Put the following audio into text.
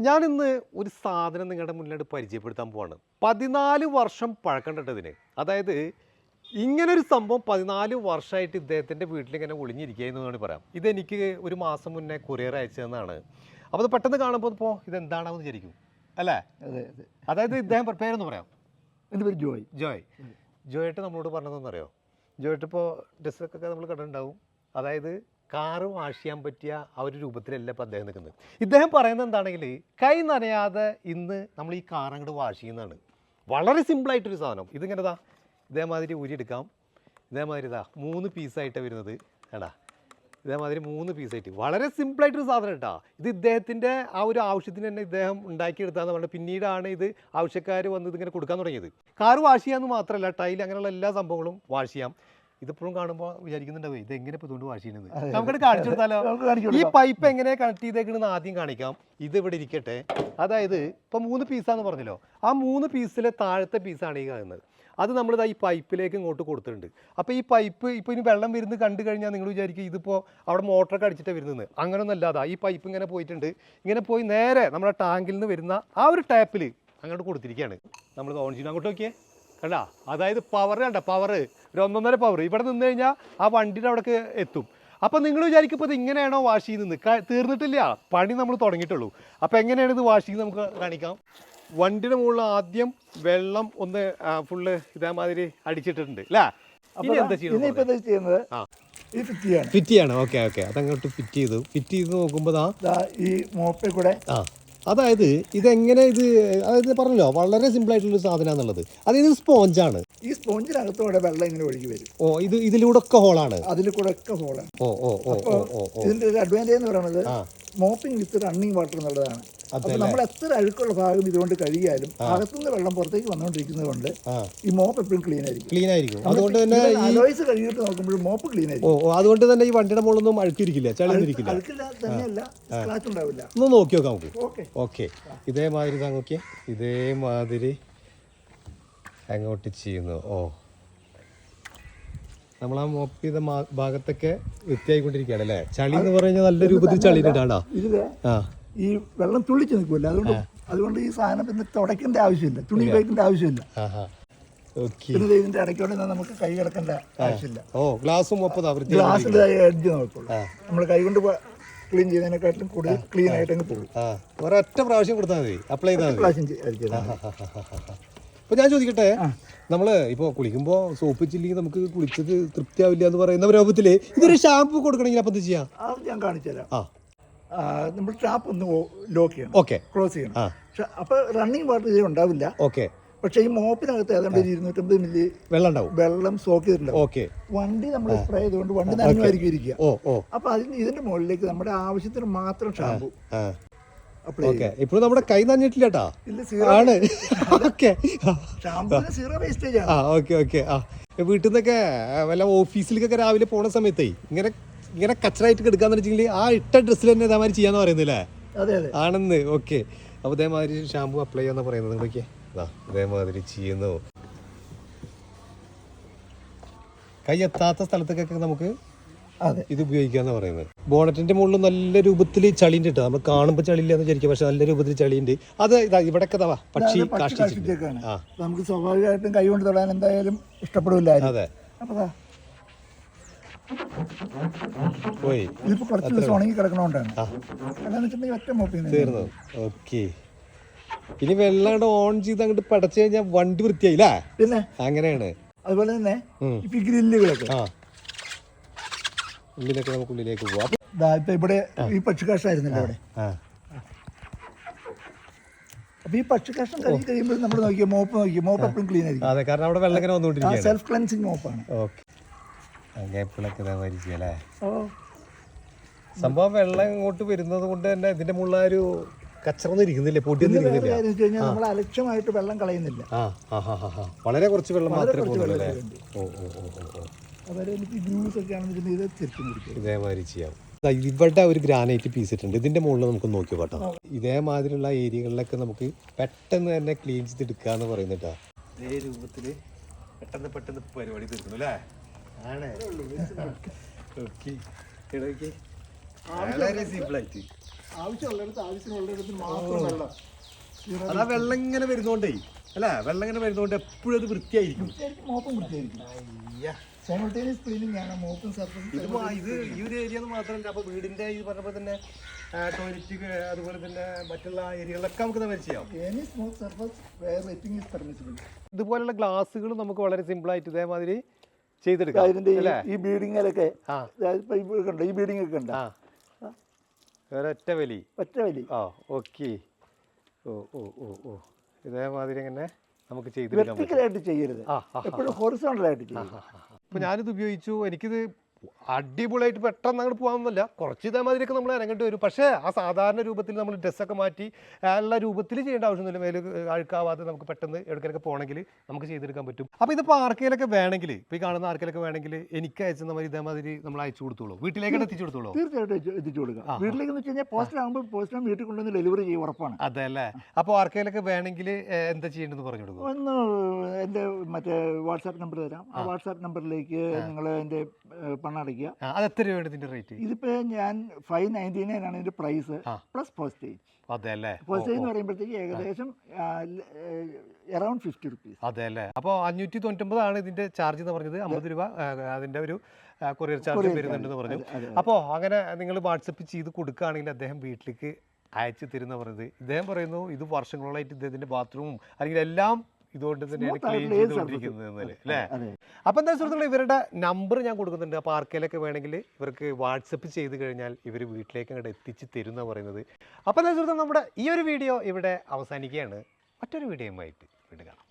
ഞാൻ ഇന്ന് ഒരു സാധനം നിങ്ങളുടെ മുന്നിലോട്ട് പരിചയപ്പെടുത്താൻ പോവാണ്. പതിനാല് വർഷം പഴക്കണ്ടിട്ട് ഇതിന്. അതായത് ഇങ്ങനൊരു സംഭവം പതിനാല് വർഷമായിട്ട് ഇദ്ദേഹത്തിന്റെ വീട്ടിൽ ഇങ്ങനെ ഒളിഞ്ഞിരിക്കുകയെന്ന് വേണമെങ്കിൽ പറയാം. ഇതെനിക്ക് ഒരു മാസം മുന്നേ കൊറിയർ അയച്ചതെന്നാണ് അപ്പോൾ അത് പെട്ടെന്ന് കാണുമ്പോൾ ഇപ്പോൾ ഇതെന്താണെന്ന് വിചാരിക്കും. അല്ലേ? അതെ അതെ. അതായത് ഇദ്ദേഹം പേരൊന്ന് പറയാം. എന്റെ പേര് ജോയ്. ജോയ്. ജോയിട്ട് നമ്മളോട് പറഞ്ഞതെന്ന് അറിയോ? ജോയിട്ട് ഇപ്പോൾ ഡ്രസ്സൊക്കെ നമ്മൾ കണ്ടിട്ടുണ്ടാവും. അതായത് കാറ് വാഷ് ചെയ്യാൻ പറ്റിയ ആ ഒരു രൂപത്തിലല്ല ഇപ്പോൾ അദ്ദേഹം നിൽക്കുന്നത്. ഇദ്ദേഹം പറയുന്നത് എന്താണെങ്കിൽ കൈ നനയാതെ ഇന്ന് നമ്മൾ ഈ കാർ അങ്ങോട്ട് വാഷ് ചെയ്യുന്നതാണ്. വളരെ സിമ്പിളായിട്ടൊരു സാധനം. ഇതിങ്ങനെ ഇതാ ഇതേമാതിരി ഊരിയെടുക്കാം ഇതേമാതിരി ഇതാ മൂന്ന് പീസായിട്ടാണ് വരുന്നത്. എടാ ഇതേമാതിരി മൂന്ന് പീസായിട്ട് വളരെ സിമ്പിളായിട്ടൊരു സാധനം കേട്ടോ. ഇത് ഇദ്ദേഹത്തിന്റെ ആ ഒരു ആവശ്യത്തിന് തന്നെ ഇദ്ദേഹം ഉണ്ടാക്കിയെടുത്താന്ന് പറഞ്ഞാൽ പിന്നീടാണ് ഇത് ആവശ്യക്കാർ വന്ന് ഇതിങ്ങനെ കൊടുക്കാൻ തുടങ്ങിയത്. കാർ വാഷ് ചെയ്യാമെന്ന് മാത്രമല്ല ടൈൽ അങ്ങനെയുള്ള എല്ലാ സംഭവങ്ങളും വാഷ് ചെയ്യാം. ഇതിപ്പോഴും കാണുമ്പോൾ വിചാരിക്കുന്നുണ്ടാവും ഇത് എങ്ങനെ ഇപ്പോൾ ഇതുകൊണ്ട് വാഷ് ചെയ്യുന്നത്? നമുക്ക് കാണിച്ചു കൊടുത്താലോ ഈ പൈപ്പ് എങ്ങനെ കണക്ട് ചെയ്തേക്കണെന്ന് ആദ്യം കാണിക്കാം. ഇത് ഇവിടെ ഇരിക്കട്ടെ. അതായത് ഇപ്പം മൂന്ന് പീസാന്ന് പറഞ്ഞല്ലോ. ആ മൂന്ന് പീസിലെ താഴത്തെ പീസാണ് ഈ കാണുന്നത്. അത് നമ്മളിതാ ഈ പൈപ്പിലേക്ക് ഇങ്ങോട്ട് കൊടുത്തിട്ടുണ്ട്. അപ്പോൾ ഈ പൈപ്പ് ഇപ്പോൾ ഇനി വെള്ളം വരുന്നത് കണ്ടു കഴിഞ്ഞാൽ നിങ്ങൾ വിചാരിക്കും ഇതിപ്പോൾ അവിടെ മോട്ടറൊക്കെ അടിച്ചിട്ട് വരുന്നത്. അങ്ങനെയൊന്നും അല്ലാതെ ഈ പൈപ്പ് ഇങ്ങനെ പോയിട്ടുണ്ട്. ഇങ്ങനെ പോയി നേരെ നമ്മുടെ ടാങ്കിൽ നിന്ന് വരുന്ന ആ ഒരു ടാപ്പിൽ അങ്ങോട്ട് കൊടുത്തിരിക്കുകയാണ് നമ്മൾ ഓൺ ചെയ്യുന്നത് അങ്ങോട്ട് നോക്കിയേ. കണ്ടാ? അതായത് പവർ കണ്ട? പവർ ഒരു ഒന്നൊന്നര പവർ ഇവിടെ നിന്ന് കഴിഞ്ഞാൽ ആ വണ്ടിയുടെ അവിടേക്ക് എത്തും. അപ്പം നിങ്ങൾ വിചാരിക്കുമ്പോൾ ഇത് ഇങ്ങനെയാണോ വാഷ് ചെയ്യുന്നത്? തീർന്നിട്ടില്ല. പണി നമ്മൾ തുടങ്ങിയിട്ടുള്ളൂ. അപ്പോൾ എങ്ങനെയാണ് ഇത് വാഷ് ചെയ്യുന്നത് നമുക്ക് കാണിക്കാം. വണ്ടിയുടെ മുകളിൽ ആദ്യം വെള്ളം ഒന്ന് ഫുള്ള് ഇതേമാതിരി അടിച്ചിട്ടുണ്ട് അല്ലേ ചെയ്യുന്നത് ഫിറ്റ് ചെയ്യാണ്. ഓക്കെ ഓക്കെ അതങ്ങോട്ട് ഫിറ്റ് ചെയ്തു. ഫിറ്റ് ചെയ്ത് നോക്കുമ്പോൾ ദാ ഈ മോപ്പിൽ കൂടെ ആ. അതായത് ഇതെങ്ങനെ ഇത് അതായത് പറഞ്ഞല്ലോ വളരെ സിമ്പിൾ ആയിട്ടുള്ളൊരു സാധനമാണെന്നുള്ളത് അതായത് ഇത് സ്പോഞ്ചാണ്. ഈ സ്പോഞ്ചിനകത്തോടെ വെള്ളം ഇങ്ങനെ ഒഴുകി വരും. ഓ ഇത് ഇതിലൂടെ ഒക്കെ ഹോളാണ്. അതിൽ കൂടെ ഒക്കെ ഹോളാണ്. ഓ ഓ ഓ ഓ ഓ ഇതിന്റെ ഒരു അഡ്വാന്റേജ് എന്ന് പറയുന്നത് മോപ്പിംഗ് വിത്ത് റണ്ണിങ് വാട്ടർ എന്നുള്ളതാണ്. അപ്പൊ നമ്മൾ എത്ര അഴുക്കുള്ള ഭാഗം ഇതുകൊണ്ട് കഴുകിയാലും അകത്തുനിന്ന് വെള്ളം പുറത്തേക്ക് വന്നുകൊണ്ടിരിക്കുന്നത് കൊണ്ട് ഈ മോപ്പ് എപ്പോഴും ക്ലീൻ ആയിരിക്കും. ക്ലീൻ ആയിരിക്കും. അതുകൊണ്ട് തന്നെ ഈ അലോയ്സ് കഴുകിയിട്ട് നോക്കുമ്പോഴും മോപ്പ് ക്ലീൻ ആയിരിക്കും. ഓ അതുകൊണ്ട് തന്നെ ഈ വണ്ടിയുടെ മുകളിലൊന്നും അഴുക്കിരിക്കില്ല ചളിഞ്ഞിരിക്കില്ല അഴുക്കില്ല തന്നെയല്ല സ്ക്രാച്ച് ഉണ്ടാവില്ല. ഒന്ന് നോക്കി നോക്കാം നമുക്ക്. ഓക്കെ. ഇതേമാതിരി നോക്കി നോക്കിയേ ഇതേമാതിരി അങ്ങോട്ട് ചെയ്യുന്നു. ഓ. നമ്മൾ ആ മോപ്പ് ചെയ്ത ഭാഗത്തൊക്കെ വൃത്തിയായിക്കൊണ്ടിരിക്കുകയാണ് അല്ലേ? ചളി എന്ന് പറഞ്ഞാൽ നല്ല രൂപത്തിൽ ചളി ഇതിൽ ആ. ഈ വെള്ളം തുള്ളിച്ച് നിൽക്കില്ല അതുകൊണ്ട് അതുകൊണ്ട് ഈ സാധനം പിന്നെ തുടയ്ക്കേണ്ട ആവശ്യമില്ല. തുണി ഉപയോഗിക്കേണ്ട ആവശ്യമില്ല. പിന്നെ ഇതിന്റെ ഇടയ്ക്കോടെ നമുക്ക് കൈ കിടക്കേണ്ട ആവശ്യമില്ല. ഓ ഗ്ലാസും ഗ്ലാസ്സിൽ എഡ്ജ് നോക്കുള്ളൂ. നമ്മൾ കൈ കൊണ്ട് ക്ലീൻ ചെയ്യുന്നതിനെക്കാട്ടിലും കൂടുതൽ ക്ലീൻ ആയിട്ട് അങ്ങ് പോകും. ഒരൊറ്റ പ്രാവശ്യം കൊടുത്താൽ മതി. അപ്ലൈ ചെയ്താൽ പ്രാവശ്യം. അപ്പൊ ഞാൻ ചോദിക്കട്ടെ നമ്മൾ ഇപ്പൊ കുളിക്കുമ്പോ സോപ്പ് ചില്ലെങ്കിൽ നമുക്ക് കുളിച്ചത് തൃപ്തിയാവില്ല എന്ന് പറയുന്ന രൂപത്തിൽ ഇതൊരു ഷാമ്പു കൊടുക്കണമെങ്കിൽ അപ്പൊ എന്ത് ചെയ്യാം? ഞാൻ കാണിച്ചു തരാം ആ, നമ്മൾ ടാപ്പ് ഒന്ന് ലോക്ക് ചെയ്യണം. ഓക്കെ ക്ലോസ് ചെയ്യണം. പക്ഷെ അപ്പൊ റണ്ണിങ് വാട്ടർ ഇതിൽ ഉണ്ടാവില്ല. ഓക്കെ പക്ഷെ ഈ മോപ്പിനകത്ത് ഏതാണ്ട് ഒരു ഇരുന്നൂറ്റമ്പത് മില്ലി വെള്ളം ഉണ്ടാവും. വെള്ളം സോക്ക് ചെയ്തിട്ടുണ്ടാവും ഓക്കെ വണ്ടി നമ്മൾ സ്പ്രേ ചെയ്തുകൊണ്ട് വണ്ടി നനഞ്ഞായിരിക്കും ഇരിക്കുക അപ്പൊ അതിന് ഇതിന്റെ മുകളിലേക്ക് നമ്മുടെ ആവശ്യത്തിന് മാത്രം ഷാമ്പു ഇപ്പോഴും നമ്മുടെ കൈ നനഞ്ഞിട്ടില്ല കേട്ടാ ഇല്ല സീറോ ആണ്. ഓക്കെ ഷാമ്പുവിന് സീറോ വേസ്റ്റേജ് ആണ്. ആ ഓക്കെ ഓക്കെ ആ. വീട്ടിൽ നിന്നൊക്കെ വല്ല ഓഫീസിലേക്കൊക്കെ രാവിലെ പോണ സമയത്തേ ഇങ്ങനെ ഇങ്ങനെ കച്ചറായിട്ട് എടുക്കാന്ന് വെച്ചിട്ടുണ്ടെങ്കിൽ ആ ഇട്ട ഡ്രസ്സിൽ തന്നെ ഇതേമാതിരി ചെയ്യാന്ന് പറയുന്നില്ലേ? അതെ അതെ. ആണെന്ന്. ഓക്കെ അപ്പോൾ ഇതേമാതിരി ഷാമ്പു അപ്ലൈ ചെയ്യാന്ന് പറയുന്നത്. ഇതാ ഇതേമാതിരി ചെയ്യുന്നു. കൈ എത്താത്ത സ്ഥലത്തേക്കൊക്കെ നമുക്ക് അതെ. ഇത് ഉപയോഗിക്കാന്ന് പറയുന്നത്. ബോണറ്റിന്റെ മുകളിൽ നല്ല രൂപത്തിൽ ചളിയുണ്ട് കേട്ടോ. നമ്മൾ കാണുമ്പോൾ ചളിയില്ല എന്ന് വിചാരിക്കും. പക്ഷെ നല്ല രൂപത്തിൽ ചളിയുണ്ട്. അത് ഇതാ ഇവിടെ പക്ഷി അപ്പൊ നമുക്ക് സ്വാഭാവികമായിട്ടും കൈ കൊണ്ട് തൊടാൻ എന്തായാലും ഇഷ്ടപ്പെടില്ല അതെ. അപ്പൊ പോയി. ഇതിപ്പോ കുറച്ച് ദിവസം ഉണങ്ങി കിടക്കണോണ്ടാണ് ആ. അല്ലാന്ന് വെച്ചിട്ടുണ്ടെങ്കിൽ ഒറ്റ മോപ്പിങ് തീർന്നു. ഓക്കെ. ഇനി വെള്ളം ഓൺ ചെയ്ത് അങ്ങോട്ട് പടച്ചു കഴിഞ്ഞാൽ വണ്ടി വൃത്തിയായില്ലേ? പിന്നെ? അങ്ങനെയാണ്. അതുപോലെ തന്നെ. ഇപ്പൊ ഈ ഗ്രില്ലുകളൊക്കെ. ഉള്ളിലൊക്കെ നമുക്ക് ഉള്ളിലേക്ക് പോവാം. ഇപ്പൊ ഇവിടെ ഈ പക്ഷികാഷായിരുന്നല്ലോ ഇവിടെ. അപ്പൊ ഈ കഴുകി കഴിയുമ്പോൾ നമ്മൾ നോക്കിയ? മോപ്പ് നോക്കിയ? മോപ്പ് എപ്പോഴും ക്ലീൻ ആയിരിക്കും. അതെ കാരണം അവിടെ വെള്ളം ഇങ്ങനെ വന്നുകൊണ്ടിരിക്കുകയാണ്. സെൽഫ് ക്ലൻസിങ് മോപ്പാണ്. ഓക്കെ. സംഭവം വെള്ളം ഇങ്ങോട്ട് വരുന്നത് കൊണ്ട് തന്നെ ഇതിന്റെ മുള്ള ആ ഒരു കച്ചറൊന്നും ഇരിക്കുന്നില്ല പൊടിയൊന്നും ഇരിക്കുന്നില്ല. നമ്മൾ അലക്ഷ്യമായിട്ട് വെള്ളം കളയുന്നില്ല. വളരെ കുറച്ച് വെള്ളം മാത്രമേ പോകുന്നുള്ളൂ ഓ ഓ ഓ ഓ ഓ. അതുപോലെ എനിക്ക് ജ്യൂസ് ഒക്കെ ആണെന്ന് ഇത് തിരിച്ചു കുടിക്കും. ഇതേമാതിരി ചെയ്യാം. ഇവിടെ ഒരു ഗ്രാനൈറ്റ് പീസ് ഇട്ടുണ്ട് ഇതിന്റെ മുകളിൽ നമുക്ക് നോക്കി കേട്ടോ? ഇതേമാതിരിയുള്ള ഏരിയകളിലൊക്കെ നമുക്ക് പെട്ടെന്ന് തന്നെ ക്ലീൻ ചെയ്തെടുക്കുക എന്ന് പറയുന്നിട്ടാ ഇതേ രൂപത്തിൽ പെട്ടെന്ന് പെട്ടെന്ന് പരിപാടി തീർക്കുന്നു അല്ലേ? വളരെ സിമ്പിളായിട്ട് ആവശ്യമുള്ളിടത്ത് ആവശ്യമുള്ളിടത്ത് മാത്രം വെള്ളം. അതാ വെള്ളം ഇങ്ങനെ വരുന്നോണ്ടേ. അല്ലേ വെള്ളം ഇങ്ങനെ വരുന്നോണ്ട് എപ്പോഴും അത് വൃത്തിയായിരിക്കും. മോപ്പും വൃത്തിയായിരിക്കും. സൈമൾട്ടേനിയസ് ക്ലീനിങ് ആണ് മോപ്പും സർഫസും ഇത് മാ- ഇത് ഈ ഒരു ഏരിയ മാത്രമല്ല അപ്പൊ വീടിന്റെ ഈ പറഞ്ഞപ്പോൾ തന്നെ ടോയ്ലറ്റ് അതുപോലെ തന്നെ മറ്റുള്ള ഏരിയകളിലൊക്കെ നമുക്ക് തന്നെ ചെയ്യാം. ഇതുപോലുള്ള ഗ്ലാസ്സുകൾ നമുക്ക് വളരെ സിമ്പിൾ ആയിട്ട് ഇതേമാതിരി ചെയ്തെടുക്കാം ഇതിന്റെ ഈ- ബീഡിങ്ങിലൊക്കെ ഇപ്പൊ ഈ ബീഡിംഗ് ഒക്കെ ഉണ്ട് ഒരൊറ്റ വലി. ഒറ്റ വലി. ആ ഓക്കെ. ഓ ഓ ഓ ഓ. ഇതേമാതിരി ഇങ്ങനെ നമുക്ക് ചെയ്ത് ചെയ്യരുത്. എപ്പോഴും ഹൊറിസോണ്ടലായിട്ട് ചെയ്യും അപ്പോൾ ഞാനിത് ഉപയോഗിച്ചു. എനിക്കിത് അടിപൊളിയായിട്ട് പെട്ടെന്ന് അങ്ങോട്ട് പോകാമെന്നല്ല കുറച്ച് ഇതേമാതിരിയൊക്കെ നമ്മൾ ഇറങ്ങേണ്ടി വരും. പക്ഷേ ആ സാധാരണ രൂപത്തിൽ നമ്മൾ ഡ്രസ്സൊക്കെ മാറ്റി എല്ലാ രൂപത്തിൽ ചെയ്യേണ്ട ആവശ്യമൊന്നുമില്ല. മേൽ അഴുക്കാവാതെ നമുക്ക് പെട്ടെന്ന് എവിടേക്കൊക്കെ പോകണമെങ്കിൽ നമുക്ക് ചെയ്തെടുക്കാൻ പറ്റും. അപ്പോൾ ഇതിപ്പോൾ ആർക്കെങ്കിലൊക്കെ വേണമെങ്കിൽ ഇപ്പോൾ ഈ കാണുന്ന ആർക്കെങ്കിലൊക്കെ വേണമെങ്കിൽ എനിക്ക് അയച്ചെന്ന മാതിരി ഇതേമാതിരി നമ്മൾ അയച്ചു കൊടുത്തോളൂ. വീട്ടിലേക്ക് എത്തിച്ചു കൊടുത്തോളൂ. തീർച്ചയായിട്ടും എത്തിച്ചു കൊടുക്കാം. വീട്ടിലേക്ക് എന്ന് വെച്ച് കഴിഞ്ഞാൽ പോസ്റ്റർ ആകുമ്പോൾ പോസ്റ്റർ വീട്ടിൽ കൊണ്ടുവന്ന് ഡെലിവറി ചെയ്യും ഉറപ്പാണ്. അതെ അല്ലേ അപ്പോൾ ആർക്കെങ്കിലൊക്കെ വേണമെങ്കിൽ എന്താ ചെയ്യേണ്ടതെന്ന് പറഞ്ഞു കൊടുക്കും ഒന്ന് എന്റെ മറ്റേ വാട്സാപ്പ് നമ്പർ തരാം. ആ വാട്സാപ്പ് നമ്പറിലേക്ക് നിങ്ങൾ എന്റെ പണം അടയ്ക്കുക അത് എത്ര രൂപയാണ് ഇതിന്റെ റേറ്റ് ഇതിപ്പോൾ ഞാൻ ഫൈവ് നയന്റി നയൻ ആണ് ഇതിന്റെ പ്രൈസ് പ്ലസ് പോസ്റ്റേജ് അതെ അല്ലേ? പോസ്റ്റേജ് എന്ന് പറയുമ്പോഴത്തേക്ക് ഏകദേശം അറൗണ്ട് ഫിഫ്റ്റി റുപ്പീസ് അതെ അല്ലേ? അപ്പോൾ അഞ്ഞൂറ്റി തൊണ്ണൂറ്റൊമ്പതാണ് ഇതിന്റെ ചാർജ് എന്ന് പറഞ്ഞത്. അമ്പത് രൂപ അതിന്റെ ഒരു കൊറിയർ ചാർജ് വരുന്നുണ്ടെന്ന് പറഞ്ഞു. അപ്പോൾ അങ്ങനെ നിങ്ങൾ വാട്സപ്പ് ചെയ്ത് കൊടുക്കുകയാണെങ്കിൽ അദ്ദേഹം വീട്ടിലേക്ക് അയച്ചു തരുന്ന പറഞ്ഞത്. ഇദ്ദേഹം പറയുന്നു ഇത് വർഷങ്ങളായിട്ട് ഇദ്ദേഹത്തിന്റെ ബാത്റൂമും അല്ലെങ്കിൽ എല്ലാം ഇതുകൊണ്ട് തന്നെയാണ് ക്ലീൻ ചെയ്തുകൊണ്ടിരിക്കുന്നത് അല്ലേ? അതെ. അപ്പോൾ എന്താ സുഹൃത്തുക്കളെ ഇവരുടെ നമ്പർ ഞാൻ കൊടുക്കുന്നുണ്ട്. അപ്പോൾ ആർക്കേലൊക്കെ വേണമെങ്കിൽ ഇവർക്ക് വാട്സപ്പ് ചെയ്ത് കഴിഞ്ഞാൽ ഇവർ വീട്ടിലേക്ക് അങ്ങോട്ട് എത്തിച്ച് തരുന്ന പറയുന്നത്. അപ്പോൾ എന്താ സുഹൃത്തുക്കൾ നമ്മുടെ ഈ ഒരു വീഡിയോ ഇവിടെ അവസാനിക്കുകയാണ്. മറ്റൊരു വീഡിയോയുമായിട്ട് വീണ്ടും കാണാം.